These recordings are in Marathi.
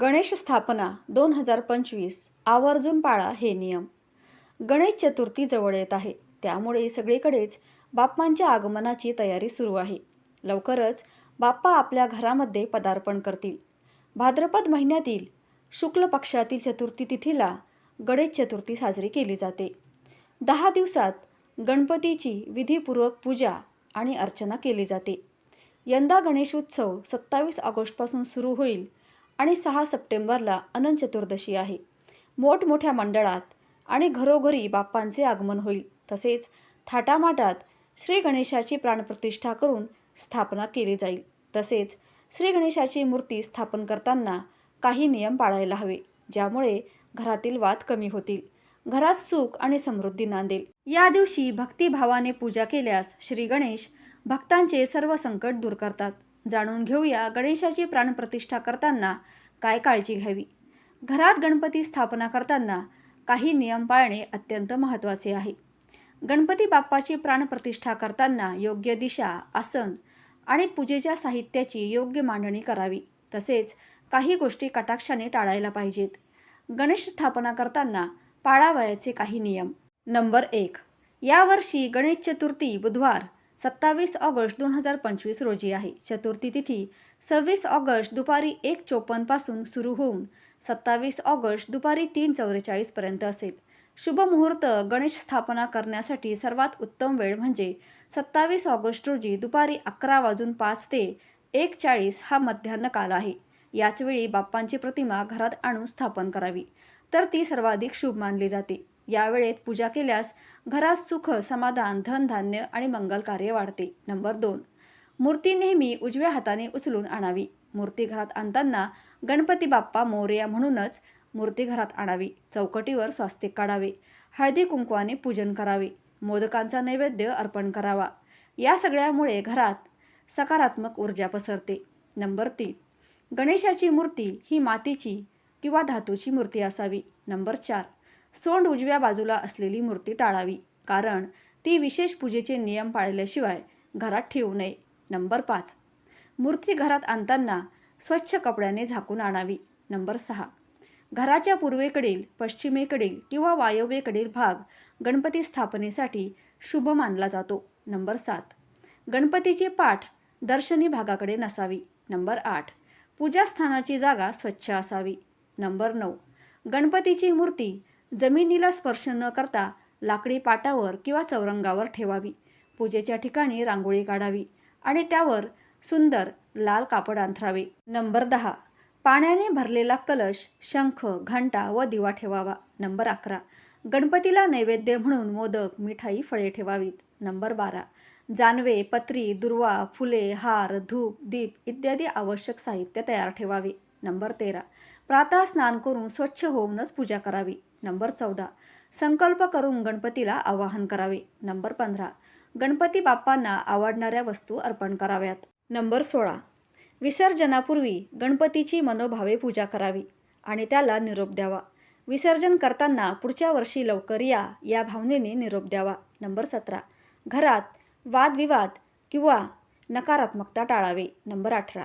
गणेश स्थापना दोन हजार पंचवीस आवर्जून पाळा हे नियम. गणेश चतुर्थी जवळ येत आहे. त्यामुळे सगळीकडेच बाप्पांच्या आगमनाची तयारी सुरू आहे. लवकरच बाप्पा आपल्या घरामध्ये पदार्पण करतील. भाद्रपद महिन्यातील शुक्ल पक्षातील चतुर्थी तिथीला गणेश चतुर्थी साजरी केली जाते. दहा दिवसात गणपतीची विधीपूर्वक पूजा आणि अर्चना केली जाते. यंदा गणेशोत्सव सत्तावीस ऑगस्टपासून सुरू होईल. आणि सहा सप्टेंबरला अनंत चतुर्दशी आहे. मोठमोठ्या मंडळात आणि घरोघरी बाप्पांचे आगमन होईल. तसेच थाटामाटात श्री गणेशाची प्राणप्रतिष्ठा करून स्थापना केली जाईल. तसेच श्री गणेशाची मूर्ती स्थापन करताना काही नियम पाळायला हवे ज्यामुळे घरातील वाद कमी होतील. घरात सुख आणि समृद्धी नांदेल. या दिवशी भक्तिभावाने पूजा केल्यास श्री गणेश भक्तांचे सर्व संकट दूर करतात. जाणून घेऊया गणेशाची प्राणप्रतिष्ठा करताना काय काळजी घ्यावी? घरात गणपती स्थापना करताना काही नियम पाळणे अत्यंत महत्त्वाचे आहे. गणपती बाप्पाची प्राणप्रतिष्ठा करताना योग्य दिशा आसन आणि पूजेच्या साहित्याची योग्य मांडणी करावी. तसेच काही गोष्टी कटाक्षाने टाळायला पाहिजेत. गणेश स्थापना करताना पाळावयाचे काही नियम. नंबर एक. यावर्षी गणेश चतुर्थी बुधवार सत्तावीस ऑगस्ट दोन हजार पंचवीस रोजी आहे. चतुर्थी तिथी सव्वीस ऑगस्ट दुपारी एक चोपन्नपासून सुरू होऊन सत्तावीस ऑगस्ट दुपारी तीन चौवेचाळीसपर्यंत असेल. शुभ मुहूर्त गणेश स्थापना करण्यासाठी सर्वात उत्तम वेळ म्हणजे सत्तावीस ऑगस्ट रोजी दुपारी अकरा वाजून पाच ते एक चाळीस हा मध्यान्ह काल आहे. याचवेळी बाप्पांची प्रतिमा घरात आणून स्थापन करावी. तर ती सर्वाधिक शुभ मानली जाते. या वेळेत पूजा केल्यास घरात सुख समाधान धनधान्य आणि मंगल कार्य वाढते. नंबर दोन. मूर्ती नेहमी उजव्या हाताने उचलून आणावी. मूर्ती घरात आणताना गणपती बाप्पा मोर्या म्हणूनच मूर्ती घरात आणावी. चौकटीवर स्वास्तिक काढावे. हळदी कुंकवाने पूजन करावे. मोदकांचा नैवेद्य अर्पण करावा. या सगळ्यामुळे घरात सकारात्मक ऊर्जा पसरते. नंबर तीन. गणेशाची मूर्ती ही मातीची किंवा धातूची मूर्ती असावी. नंबर चार. सोंड उजव्या बाजूला असलेली मूर्ती टाळावी कारण ती विशेष पूजेचे नियम पाळल्याशिवाय घरात ठेवू नये. नंबर पाच. मूर्ती घरात आणताना स्वच्छ कपड्याने झाकून आणावी. नंबर सहा. घराच्या पूर्वेकडील पश्चिमेकडील किंवा वायव्येकडील भाग गणपती स्थापनेसाठी शुभ मानला जातो. नंबर सात. गणपतीची पाठ दर्शनी भागाकडे नसावी. नंबर आठ. पूजास्थानाची जागा स्वच्छ असावी. नंबर नऊ. गणपतीची मूर्ती जमिनीला स्पर्श न करता लाकडी पाटावर किंवा चौरंगावर ठेवावी. पूजेच्या ठिकाणी रांगोळी काढावी आणि त्यावर सुंदर लाल कापड अंथरावे. नंबर दहा. पाण्याने भरलेला कलश शंख घंटा व दिवा ठेवावा. नंबर अकरा. गणपतीला नैवेद्य म्हणून मोदक मिठाई फळे ठेवावीत. नंबर बारा. जानवे पत्री दुर्वा फुले हार धूप दीप इत्यादी आवश्यक साहित्य तयार ठेवावे. नंबर तेरा. प्रातः स्नान करून स्वच्छ होऊनच पूजा करावी. नंबर चौदा. संकल्प करून गणपतीला आवाहन करावे. नंबर पंधरा. गणपती बाप्पांना आवडणाऱ्या वस्तू अर्पण कराव्यात. नंबर सोळा. विसर्जनापूर्वी गणपतीची मनोभावे पूजा करावी आणि त्याला निरोप द्यावा. विसर्जन करताना पुढच्या वर्षी लवकर या या भावनेने निरोप द्यावा. नंबर सतरा. घरात वादविवाद किंवा नकारात्मकता टाळावे. नंबर अठरा.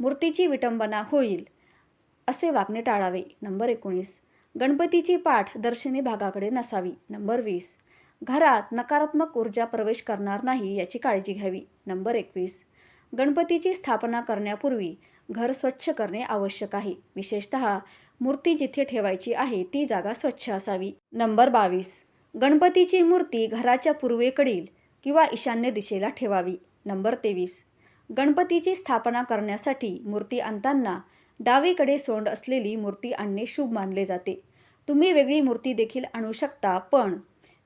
मूर्तीची विटंबना होईल असे वागणे टाळावे. नंबर एकोणीस. गणपतीची पाठ दर्शनी भागाकडे नसावी. नंबर वीस. घरात नकारात्मक ऊर्जा प्रवेश करणार नाही याची काळजी घ्यावी. नंबर एकवीस. गणपतीची स्थापना करण्यापूर्वी घर स्वच्छ करणे आवश्यक आहे. विशेषत मूर्ती जिथे ठेवायची आहे ती जागा स्वच्छ असावी. नंबर बावीस. गणपतीची मूर्ती घराच्या पूर्वेकडील किंवा ईशान्य दिशेला ठेवावी. नंबर तेवीस. गणपतीची स्थापना करण्यासाठी मूर्ती आणताना डावीकडे सोंड असलेली मूर्ती आणणे शुभ मानले जाते. तुम्ही वेगळी मूर्ती देखील आणू शकता पण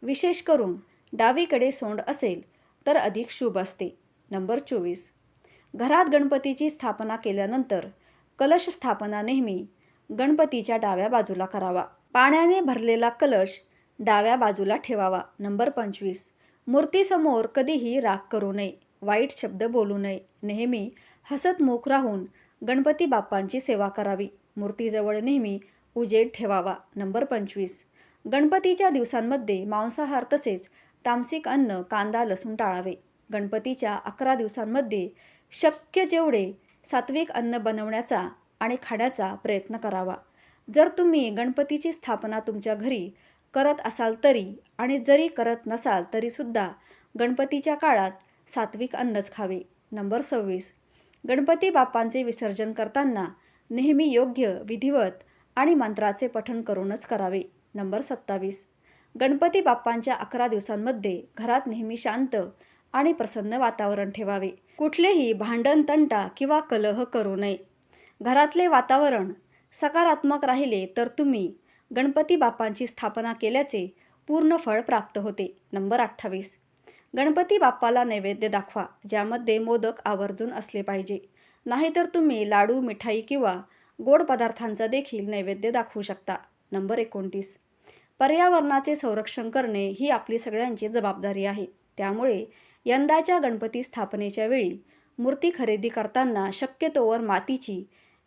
विशेष करून डावीकडे सोंड असेल तर अधिक शुभ असते. नंबर चोवीस. घरात गणपतीची स्थापना केल्यानंतर कलश स्थापना नेहमी गणपतीच्या डाव्या बाजूला करावा. पाण्याने भरलेला कलश डाव्या बाजूला ठेवावा. नंबर पंचवीस. मूर्तीसमोर कधीही राग करू नये. वाईट शब्द बोलू नये. नेहमी हसतमुख राहून गणपती बाप्पांची सेवा करावी. मूर्तीजवळ नेहमी उजेड ठेवावा. नंबर पंचवीस. गणपतीच्या दिवसांमध्ये मांसाहार तसेच तामसिक अन्न कांदा लसूण टाळावे. गणपतीच्या अकरा दिवसांमध्ये शक्य जेवढे सात्विक अन्न बनवण्याचा आणि खाण्याचा प्रयत्न करावा. जर तुम्ही गणपतीची स्थापना तुमच्या घरी करत असाल तरी आणि जरी करत नसाल तरीसुद्धा गणपतीच्या काळात सात्विक अन्नच खावे. नंबर सव्वीस. गणपती बाप्पांचे विसर्जन करताना नेहमी योग्य विधिवत आणि मंत्राचे पठण करूनच करावे. नंबर सत्तावीस. गणपती बाप्पांच्या अकरा दिवसांमध्ये घरात नेहमी शांत आणि प्रसन्न वातावरण ठेवावे. कुठलेही भांडण तंटा किंवा कलह करू नये. घरातले वातावरण सकारात्मक राहिले तर तुम्ही गणपती बाप्पांची स्थापना केल्याचे पूर्ण फळ प्राप्त होते. नंबर अठ्ठावीस. गणपती बाप्पाला नैवेद्य दाखवा ज्यामध्ये मोदक आवर्जून असले पाहिजे. नाहीतर तुम्ही लाडू मिठाई किंवा गोड पदार्थांचा देखील नैवेद्य दाखवू शकता. नंबर एकोणतीस. पर्यावरणाचे संरक्षण करणे ही आपली सगळ्यांची जबाबदारी आहे. त्यामुळे यंदाच्या गणपती स्थापनेच्या वेळी मूर्ती खरेदी करताना शक्यतोवर मातीची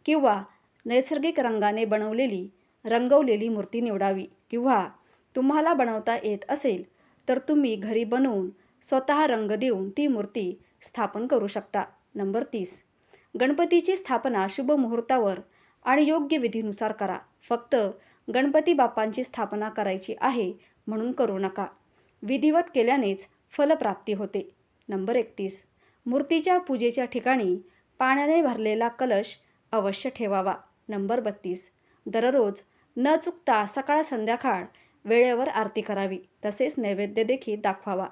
किंवा नैसर्गिक रंगाने बनवलेली रंगवलेली मूर्ती निवडावी किंवा तुम्हाला बनवता येत असेल तर तुम्ही घरी बनवून स्वतः रंग देऊन ती मूर्ती स्थापन करू शकता. नंबर तीस. गणपतीची स्थापना शुभ मुहूर्तावर आणि योग्य विधीनुसार करा. फक्त गणपती बाप्पांची स्थापना करायची आहे म्हणून करू नका. विधिवत केल्यानेच फलप्राप्ती होते. नंबर एकतीस. मूर्तीच्या पूजेच्या ठिकाणी पाण्याने भरलेला कलश अवश्य ठेवावा. नंबर बत्तीस. दररोज न चुकता सकाळ संध्याकाळ वेळेवर आरती करावी. तसेच नैवेद्य देखील दाखवावा.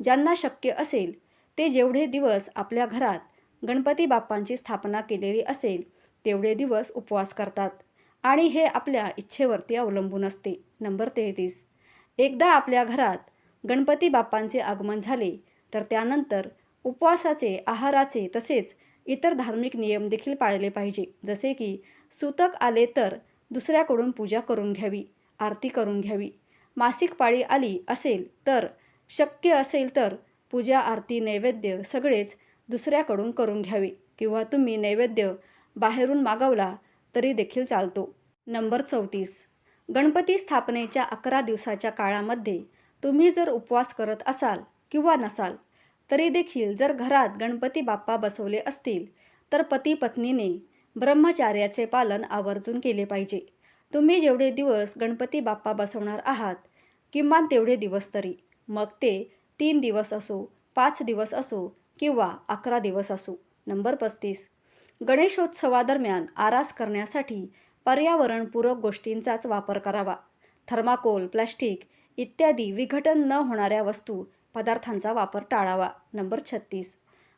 ज्यांना शक्य असेल ते जेवढे दिवस आपल्या घरात गणपती बाप्पांची स्थापना केलेली असेल तेवढे दिवस उपवास करतात. आणि हे आपल्या इच्छेवरती अवलंबून असते. नंबर तेहतीस. एकदा आपल्या घरात गणपती बाप्पांचे आगमन झाले तर त्यानंतर उपवासाचे आहाराचे तसेच इतर धार्मिक नियम देखील पाळले पाहिजे. जसे की सूतक आले तर दुसऱ्याकडून पूजा करून घ्यावी आरती करून घ्यावी. मासिक पाळी आली असेल तर शक्य असेल तर पूजा आरती नैवेद्य सगळेच दुसऱ्याकडून करून घ्यावे किंवा तुम्ही नैवेद्य बाहेरून मागवला तरी देखील चालतो. नंबर चौतीस. गणपती स्थापनेच्या अकरा दिवसाच्या काळामध्ये तुम्ही जर उपवास करत असाल किंवा नसाल तरी देखील जर घरात गणपती बाप्पा बसवले असतील तर पती पत्नीने ब्रह्मचार्याचे पालन आवर्जून केले पाहिजे. तुम्ही जेवढे दिवस गणपती बाप्पा बसवणार आहात किमान तेवढे दिवस तरी. मग ते तीन दिवस असो पाच दिवस असो किंवा अकरा दिवस असो. नंबर पस्तीस. गणेशोत्सवादरम्यान आरास करण्यासाठी पर्यावरणपूरक गोष्टींचाच वापर करावा. थर्माकोल प्लॅस्टिक इत्यादी विघटन न होणाऱ्या वस्तू पदार्थांचा वापर टाळावा. नंबर छत्तीस.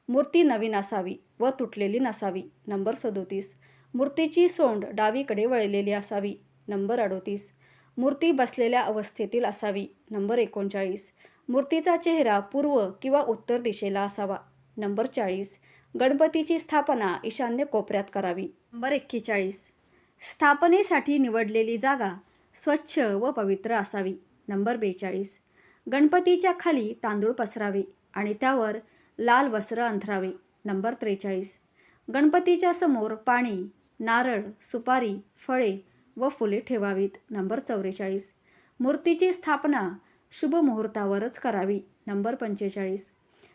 मूर्ती नवीन असावी व तुटलेली नसावी. नंबर सदोतीस. मूर्तीची सोंड डावीकडे वळलेली असावी. नंबर अडोतीस. मूर्ती बसलेल्या अवस्थेतील असावी. नंबर एकोणचाळीस. मूर्तीचा चेहरा पूर्व किंवा उत्तर दिशेला असावा. नंबर चाळीस. गणपतीची स्थापना ईशान्य कोपऱ्यात करावी. नंबर एक्केचाळीस. स्थापनेसाठी निवडलेली जागा स्वच्छ व पवित्र असावी. नंबर बेचाळीस. गणपतीच्या खाली तांदूळ पसरावे आणि त्यावर लाल वस्त्र अंथरावे. नंबर त्रेचाळीस. गणपतीच्या समोर पाणी नारळ सुपारी फळे व फुले ठेवावीत. नंबर चौवेचाळीस. मूर्तीची स्थापना शुभ मुहूर्तावरच करावी. नंबर पंचेचाळीस.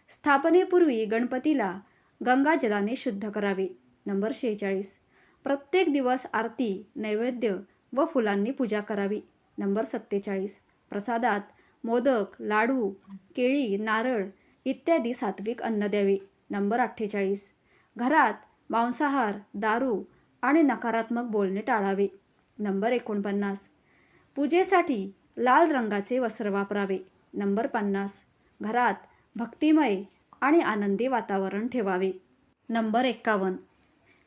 स्थापनेपूर्वी गणपतीला गंगाजलाने शुद्ध करावे. नंबर शेहेचाळीस. प्रत्येक दिवस आरती नैवेद्य व फुलांनी पूजा करावी. नंबर सत्तेचाळीस. प्रसादात मोदक लाडू केळी नारळ इत्यादी सात्विक अन्न द्यावे. नंबर अठ्ठेचाळीस. घरात मांसाहार दारू आणि नकारात्मक बोलणे टाळावे. नंबर एकोणपन्नास. पूजेसाठी लाल रंगाचे वस्त्र वापरावे. नंबर पन्नास. घरात भक्तिमय आणि आनंदी वातावरण ठेवावे. नंबर एक्कावन्न.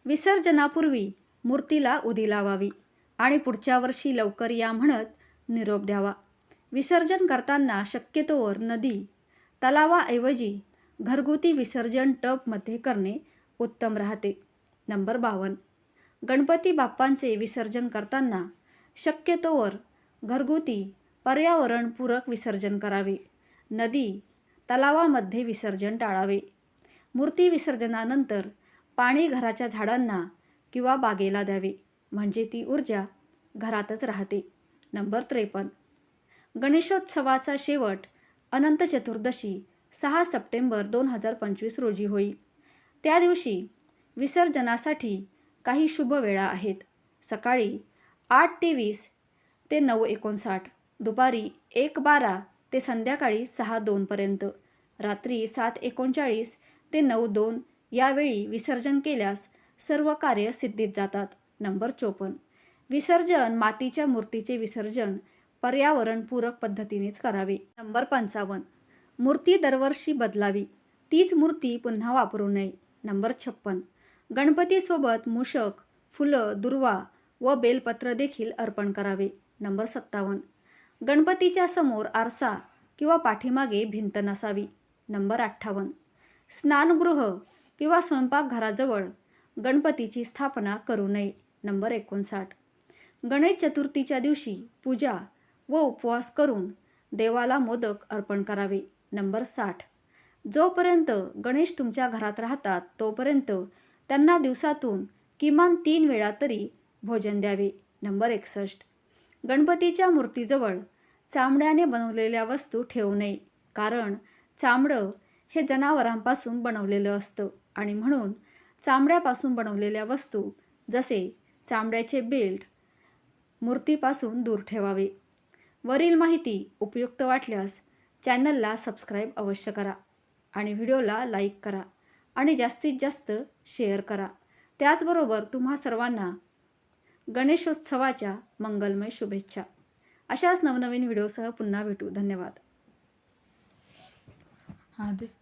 विसर्जनापूर्वी मूर्तीला उदी लावावी आणि पुढच्या वर्षी लवकर या म्हणत निरोप द्यावा. विसर्जन करताना शक्यतोवर नदी तलावाऐवजी घरगुती विसर्जन टबमध्ये करणे उत्तम राहते. नंबर बावन्न. गणपती बाप्पांचे विसर्जन करताना शक्यतोवर घरगुती पर्यावरणपूरक विसर्जन करावे. नदी तलावामध्ये विसर्जन टाळावे. मूर्ती विसर्जनानंतर पाणी घराच्या झाडांना किंवा बागेला द्यावे. म्हणजे ती ऊर्जा घरातच राहते. नंबर त्रेपन्न. गणेशोत्सवाचा शेवट अनंत चतुर्दशी सहा सप्टेंबर दोन हजार पंचवीस रोजी होईल. त्या दिवशी विसर्जनासाठी काही शुभ वेळा आहेत. सकाळी आठ ते वीस ते नऊ एकोणसाठ दुपारी एक बारा ते संध्याकाळी सहा दोनपर्यंत रात्री सात एकोणचाळीस ते नऊ दोन यावेळी विसर्जन केल्यास सर्व कार्य सिद्धीत जातात. नंबर चोपन्न. विसर्जन मातीच्या मूर्तीचे विसर्जन पर्यावरणपूरक पद्धतीनेच करावे. नंबर पंचावन्न. मूर्ती दरवर्षी बदलावी. तीच मूर्ती पुन्हा वापरू नये. नंबर छप्पन गणपतीसोबत मूषक फुलं दुर्वा व बेलपत्र देखील अर्पण करावे. नंबर सत्तावन्न. गणपतीच्या समोर आरसा किंवा पाठीमागे भिंत नसावी. नंबर अठ्ठावन्न. स्नानगृह किंवा स्वयंपाकघराजवळ गणपतीची स्थापना करू नये. नंबर एकोणसाठ. गणेश चतुर्थीच्या दिवशी पूजा व उपवास करून देवाला मोदक अर्पण करावे. नंबर साठ. जोपर्यंत गणेश तुमच्या घरात राहतात तोपर्यंत त्यांना दिवसातून किमान तीन वेळा तरी भोजन द्यावे. नंबर एकसष्ट. गणपतीच्या मूर्तीजवळ चामड्याने बनवलेल्या वस्तू ठेवू नये. कारण चामडं हे जनावरांपासून बनवलेलं असतं आणि म्हणून चामड्यापासून बनवलेल्या वस्तू जसे चामड्याचे बेल्ट मूर्तीपासून दूर ठेवावे. वरील माहिती उपयुक्त वाटल्यास चॅनलला सबस्क्राईब अवश्य करा आणि व्हिडिओला लाईक करा. आणि जास्तीत जास्त शेअर करा. त्याचबरोबर तुम्हा सर्वांना गणेशोत्सवाच्या मंगलमय शुभेच्छा. अशाच नवनवीन व्हिडिओसह पुन्हा भेटू. धन्यवाद. हा दे